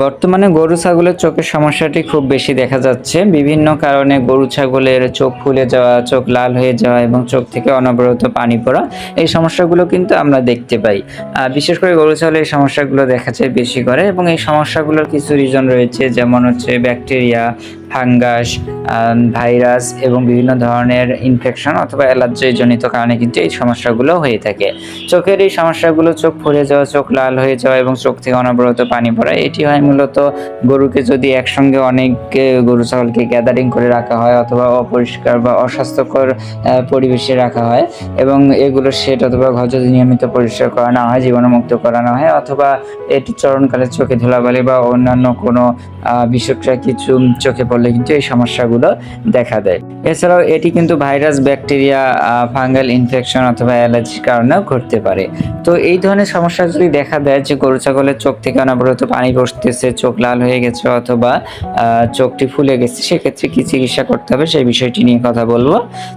বর্তমানে গরু ছাগলের চোখের সমস্যাটি খুব বেশি দেখা যাচ্ছে। বিভিন্ন কারণে গরু ছাগলের চোখ ফুলে যাওয়া, চোখ লাল হয়ে যাওয়া এবং চোখ থেকে অনবরত পানি পড়া, এই সমস্যাগুলো কিন্তু আমরা দেখতে পাই। বিশেষ করে গরু ছাগলের এই সমস্যাগুলো দেখা যায় বেশি করে এবং এই সমস্যাগুলোর কিছু রিজন রয়েছে, যেমন হচ্ছে ব্যাকটেরিয়া ফাঙ্গাস ভাইরাস এবং বিভিন্ন ধরনের ইনফেকশন অথবা অ্যালার্জি জনিত কারণে কিন্তু এই সমস্যাগুলো হয়ে থাকে। চোখের এই সমস্যাগুলো, চোখ ফুলে যাওয়া, চোখ লাল হয়ে যাওয়া এবং চোখ থেকে অনবরত পানি পড়া, এটি হয় মূলত গরুকে যদি একসঙ্গে অনেক গরু, ছাগলকে গ্যাদারিং করে রাখা হয় অথবা অপরিষ্কার বা অস্বাস্থ্যকর পরিবেশে রাখা হয় এবং এগুলো সেট অথবা ঘর যদি নিয়মিত পরিষ্কার করানো হয়, জীবাণুমুক্ত করানো হয় অথবা এটি চরণকালে চোখে ধুলাবালি বা অন্যান্য কোনো বিষক্রিয়া কিছু চোখে পড়লে কিন্তু এই সমস্যাগুলো দেখা দেয়। এছাড়াও এটি কিন্তু ভাইরাস, ব্যাকটেরিয়া ফাঙ্গাল ইনফেকশন অথবা অ্যালার্জির কারণেও ঘটতে পারে। তো এই ধরনের সমস্যা যদি দেখা দেয় যে গরু, ছাগলের চোখ থেকে অনবরত পানি পড়তেছে, চোখ লাল হয়ে গেছে অথবা চোখটি ফুলে গেছে, সেক্ষেত্রে কি চিকিৎসা করতে হবে সেই বিষয়টি নিয়ে কথা বলব।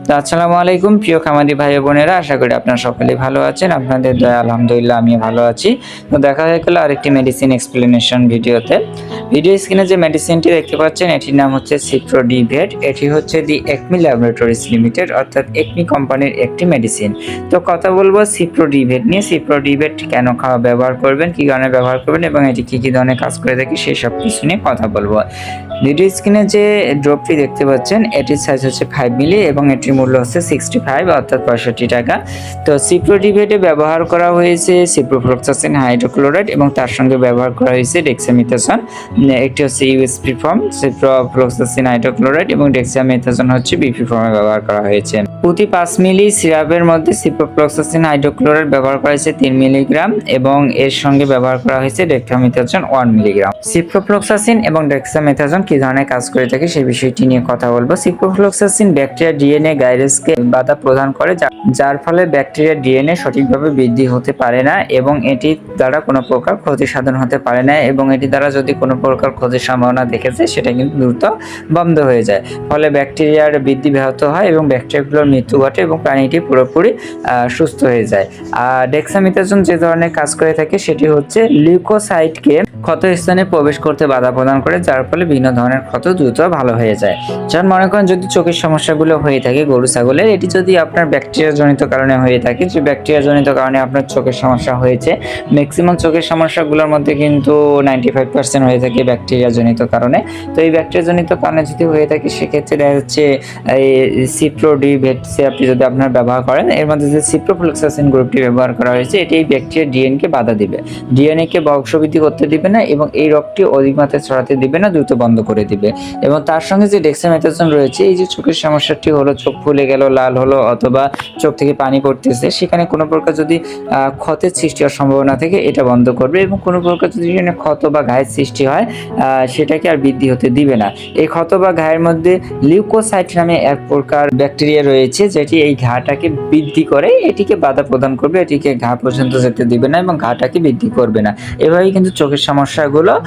তো আসসালামু আলাইকুম, প্রিয় খামারি ভাই বোনেরা, আশা করি আপনারা সকলেই ভালো আছেন, আপনাদের দয়া, আলহামদুলিল্লাহ আমি ভালো আছি। তো দেখা হয়ে গেল আরেকটি মেডিসিন এক্সপ্লেনেশন ভিডিওতে ভিডিও স্ক্রিনে যে মেডিসিনটি দেখতে পাচ্ছেন, এটির নাম হচ্ছে সিপ্রো ডিভেট এটি হচ্ছে দি একমি ল্যাবরেটরিজ লিমিটেড অর্থাৎ একমি কোম্পানির একটি মেডিসিন তো কথা বলব সিপ্রো ডিভেট নিয়ে। সিপ্রো ডিভেট কেন খাওয়া ব্যবহার করবেন, কী কারণে ব্যবহার করবেন, এবং এটি কী কী ধরনের কাজ করে থাকি, সেই সব কিছু নিয়ে কথা বলব। ভিডিও স্ক্রিনে যে ড্রপটি দেখতে পাচ্ছেন, এটির সাইজ হচ্ছে ফাইভ মিলি এবং এটির মূল্য হচ্ছে সিক্সটি ফাইভ অর্থাৎ পঁয়ষট্টি টাকা। তো সিপ্রোডিভেটে ব্যবহার করা হয়েছে সিপ্রোফ্লক্সাসিন হাইড্রোক্লোরাইড এবং তার সঙ্গে ব্যবহার করা হয়েছে ডেক্সামিথাসন একটি হচ্ছে ইউএসপি ফর্ম সিপ্রোফ্লক্সাসিন হাইড্রোক্লোরাইড এবং ডেক্সামিথাসন হচ্ছে বিপি ফর্মে ব্যবহার করা হয়েছে। প্রতি পাঁচ মিলি সিরাপের মধ্যে সিপ্রোফ্লক্সাসিন হাইড্রোক্লোরাইড ব্যবহার করা হয়েছে তিন মিলিগ্রাম এবং এর সঙ্গে ব্যবহার করা হয়েছে ডেক্সামিথাসন ওয়ান মিলিগ্রাম। সিপ্রোফ্লক্সাসিন এবং ডেক্সামিথাসন কি ধরনের কাজ করে থাকে সেই বিষয়টি নিয়ে কথা বলব। সিপ্রোফ্লক্সাসিন ব্যাকটেরিয়া ডিএনএ গাইরেসকে বাধা প্রদান করে যার ফলে ব্যাকটেরিয়া ডিএনএ সঠিকভাবে বৃদ্ধি হতে পারে না এবং এটি দ্বারা কোনো প্রকার ক্ষতি সাধন হতে পারে না এবং এটি দ্বারা যদি কোনো প্রকার ক্ষতির সম্ভাবনা দেখেছে সেটা কিন্তু দ্রুত বন্ধ হয়ে যায়। ফলে ব্যাকটেরিয়ার বৃদ্ধি ব্যাহত হয় এবং ব্যাকটেরিয়াগুলোর মৃত্যু ঘটে এবং প্রাণীটি পুরোপুরি সুস্থ হয়ে যায়। আর ডেক্সামিথাসন যে ধরনের কাজ করে থাকে, সেটি হচ্ছে লিউকোসাইটকে ক্ষত স্থানে প্রবেশ করতে বাধা প্রদান করে, যার ফলে বিভিন্ন ধরনের ক্ষত দ্রুত ভালো হয়ে যায়। যেমন মনে করেন যদি চোখের সমস্যাগুলো হয়ে থাকে, গরু, ছাগলের, এটি যদি আপনার ব্যাকটেরিয়া জনিত কারণে হয়ে থাকে, যে ব্যাকটেরিয়া জনিত কারণে আপনার চোখের সমস্যা হয়েছে ম্যাক্সিমাম চোখের সমস্যাগুলোর মধ্যে কিন্তু নাইনটি ফাইভ পার্সেন্ট হয়ে থাকে ব্যাকটেরিয়া জনিত কারণে। তো এই ব্যাকটেরিয়া জনিত কারণে যদি হয়ে থাকে, সেক্ষেত্রে দেখা যাচ্ছে, এই সিপ্রোডি সিরাপটি যদি আপনার ব্যবহার করেন, এর মধ্যে যে সিপ্রোফ্লক্সাসিন গ্রুপটি ব্যবহার করা হয়েছে, এটি এই ব্যাকটেরিয়া ডিএনকে বাধা দিবে। ডিএনএকে বংশবৃদ্ধি করতে দিবে না এবং এই রোগটি অধিক মাত্রায় ছড়াতে দিবে না, দ্রুত বন্ধ করে দিবে। এবং তার সঙ্গে যে ডেক্সামেথাসন রয়েছে, এই যে চোখের সমস্যাটি হলো, চোখ ফুলে গেল, লাল হলো, অথবা চোখ থেকে পানি পড়তেছে, সেখানে কোনো প্রকার যদি ক্ষতের সৃষ্টি হওয়ার সম্ভাবনা থেকে, এটা বন্ধ করবে এবং কোনো প্রকার যদি ক্ষত বা ঘায়ের সৃষ্টি হয় সেটাকে আর বৃদ্ধি হতে দিবে না। এই ক্ষত বা ঘায়ের মধ্যে লিউকোসাইট নামে এক প্রকার ব্যাকটেরিয়া রয়েছে যেটি এই ঘাটাকে বৃদ্ধি করে, এটিকে বাধা প্রদান করবে, এটিকে ঘা পর্যন্ত যেতে দিবে না এবং ঘাটাকে বৃদ্ধি করবে না। এভাবেই কিন্তু চোখের সমস্যাগুলো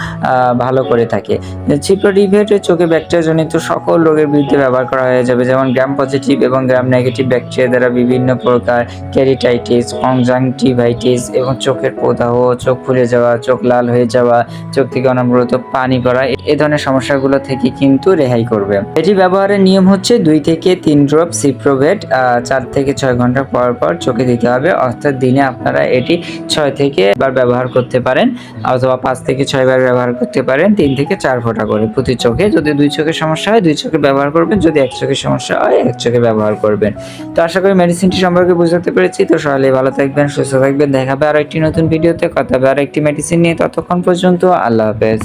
ভালো করে থাকে। চিপ্রোডিভেট চোখে ব্যাকটেরিয়া জনিত সকল রোগের বিরুদ্ধে ব্যবহার করা হয়ে যাবে, যেমন গ্রাম পজিটিভ এবং গ্রাম নেগেটিভ ব্যাকটেরিয়া দ্বারা বিভিন্ন প্রকার ক্যারিটাইটিস কনজাংটিভাইটিস এবং চোখের প্রদাহ, চোখ ফুলে যাওয়া, চোখ লাল হয়ে যাওয়া, চোখ থেকে অনবরত পানি পড়া, এ- ধরনের সমস্যাগুলো থেকে কিন্তু রেহাই করবে। এটি ব্যবহারের নিয়ম হচ্ছে দুই থেকে তিন ড্রপ সিপ্রোভেট চার থেকে ছয় ঘণ্টা পর পর চোখে দিতে হবে। অর্থাৎ দিনে আপনারা এটি ছয় থেকে বার ব্যবহার করতে পারেন, অথবা পাঁচ থেকে ছয় বার ব্যবহার করতে পারেন, তিন থেকে চার ফোঁটা করে প্রতি চোখে। যদি দুই চোখের সমস্যা হয়, দুই চোখে ব্যবহার করবেন। যদি এক চোখের সমস্যা হয়, এক চোখে ব্যবহার করবেন। তো আশা করি মেডিসিনটি সম্পর্কে বুঝতে পেরেছি। তো সকালে ভালো থাকবেন, সুস্থ থাকবেন। দেখাবে আর একটি নতুন ভিডিওতে কথা হবে আর একটি মেডিসিন নিয়ে। ততক্ষণ পর্যন্ত আল্লাহ হাফেজ।